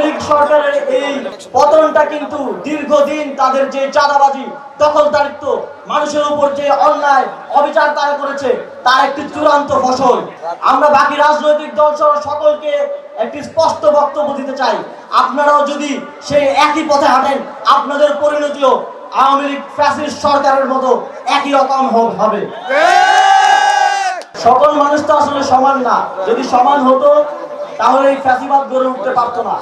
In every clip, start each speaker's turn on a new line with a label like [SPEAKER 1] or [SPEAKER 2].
[SPEAKER 1] আওয়ামী সরকারের এই পতনটা কিন্তু দীর্ঘদিন তাদের যে চাঁদাবাজি, দখলদারিত্ব, মানুষের উপর যে অন্যায়, অবিচার তারা করেছে, তার একটি চূড়ান্ত ফসল। আমরা বাকি রাজনৈতিক দল সহ সকলকে একটি স্পষ্ট বক্তব্য দিতে চাই। আপনারাও যদি সেই একই পথে হাঁটেন, আপনাদের পরিণতিও আওয়ামী লীগ ফ্যাসিস্ট সরকারের মতো একই রকম হবে। সকল মানুষ তো আসলে সমান না। যদি সমান হতো, তাহলে এই ফ্যাসিবাদ গড়ে উঠতে পারতো না।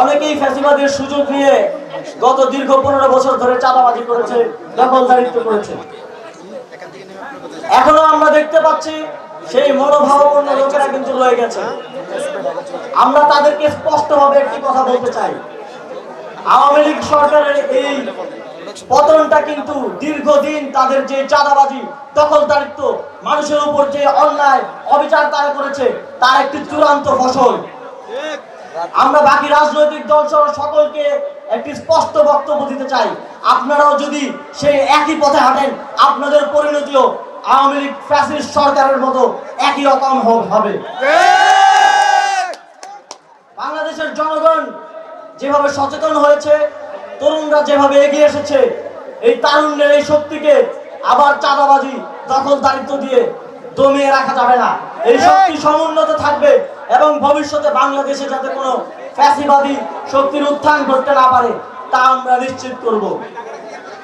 [SPEAKER 1] অনেকেই ফ্যাসিবাদের সুযোগ নিয়ে গত দীর্ঘ পনেরো বছর ধরে চাঁদাবাজি করেছে, দখলদারিত্ব করেছে। এখনও আমরা দেখতে পাচ্ছি সেই মনোভাবাপন্ন লোকেরা কিন্তু রয়ে গেছে। আমরা তাদেরকে স্পষ্টভাবে একটি কথা বলতে চাই। আওয়ামী লীগ সরকারের এই পতনটা কিন্তু দীর্ঘদিন তাদের যে চাঁদাবাজি, দখলদারিত্ব, মানুষের উপর যে অন্যায়, অবিচার তারা করেছে, তার একটি চূড়ান্ত ফসল। আমরা বাকি রাজনৈতিক দল সহ সকলকে একটি স্পষ্ট বক্তব্য দিতে চাই। আপনারাও যদি সেই একই পথে হাঁটেন, আপনাদের পরিণতিও আওয়ামী লীগ ফ্যাসিস্ট সরকারের মতো একই রকম হবে। বাংলাদেশের জনগণ যেভাবে সচেতন হয়েছে, তরুণরা যেভাবে এগিয়ে এসেছে, এই তারুণ্যের এই শক্তিকে আবার চাঁদাবাজি দখল দারিদ্র দিয়ে দমিয়ে রাখা যাবে না। এই শক্তি সমুন্নত থাকবে এবং ভবিষ্যতে বাংলাদেশে যাতে কোনো ফ্যাসিবাদী শক্তির উত্থান ঘটতে না পারে, তা আমরা নিশ্চিত করব।